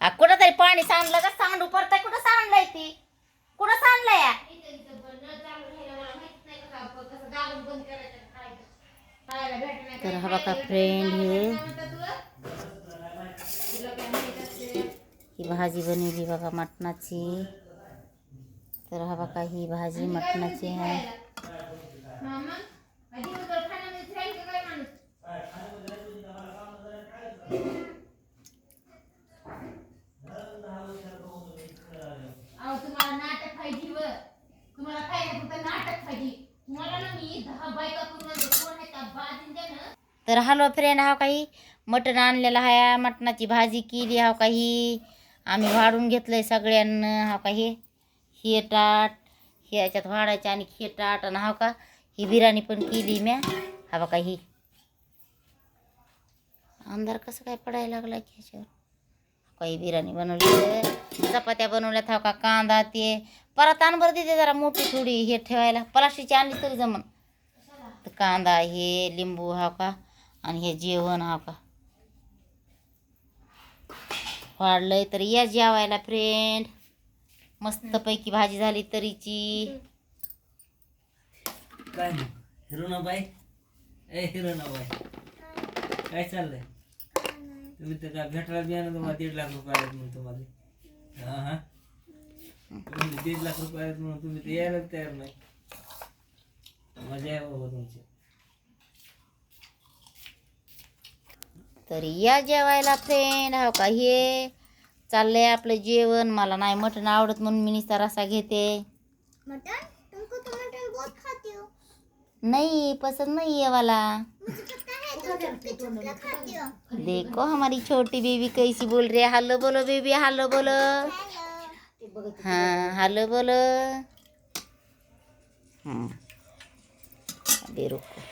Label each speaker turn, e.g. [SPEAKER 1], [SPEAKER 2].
[SPEAKER 1] आ, कुठं तरी पाणी सांडलं का? सांडू पडतंय कुठं सांडलंय ती? कुठं सांडलंय? तर हवा का फ्रेंड हे. ही भाजी बनवली बघा मटणाची. तर हवा का ही भाजी मटणाची आहे.
[SPEAKER 2] तुम्हाला नाटक पाहिजे व. तुम्हाला काय नाही फक्त नाटक पाहिजे. तुम्हाला ना मी दहा बायका करून कोण आहे का बाजून द्या ना
[SPEAKER 1] तर हॅलो फ्रेंड हा काही मटण आणलेला आहे मटणाची भाजी केली हा काही. आम्ही वाढून घेतलंय सगळ्यांना हा काही. हे टाट हे याच्यात वाढायचे आणि हे टाट आणि हा का ही बिर्याणी पण केली म्या हा काही. अंधार कसं काय पडायला लागला की ह्याच्यावर काही बिर्याणी बनवली चपात्या बनवल्यात था का कांदा ते. परत आणबर देते जरा मोठी थोडी हे ठेवायला. प्लास्टिकची आणली तरी जमन. तर कांदा हे लिंबू हा का? आणि हे जेवण हा का? वाढलंय तर या जेवायला फ्रेंड मस्तपैकी भाजी झाली तरीची.
[SPEAKER 3] काय हिरोनाबाई? ए हिरोनाबाई. काय चाललंय? तुम्ही तर काय भेटायला बियाणं तुम्हाला दीड लाख रुपये आहेत म्हणून तुम्हाला. हा हा. तुम्ही दीड लाख रुपये आहेत म्हणून तुम्ही तर यायला तयार नाही. मजा आहे बाबा तुमची.
[SPEAKER 1] तर या जेवायला फ्रेंड हो का? हे चाललंय आपलं जेवण. मला नाही मटण आवडत म्हणून मी नुसता रसा घेते.
[SPEAKER 2] मटन तुमको तो मटन बहुत खाती हो.
[SPEAKER 1] नहीं पसंद नहीं है वाला देखो हमारी छोटी बेबी कैसी बोल रही है। हेलो बोलो बेबी हेलो बोलो। हाँ हेलो बोलो। हाँ अभी रुको।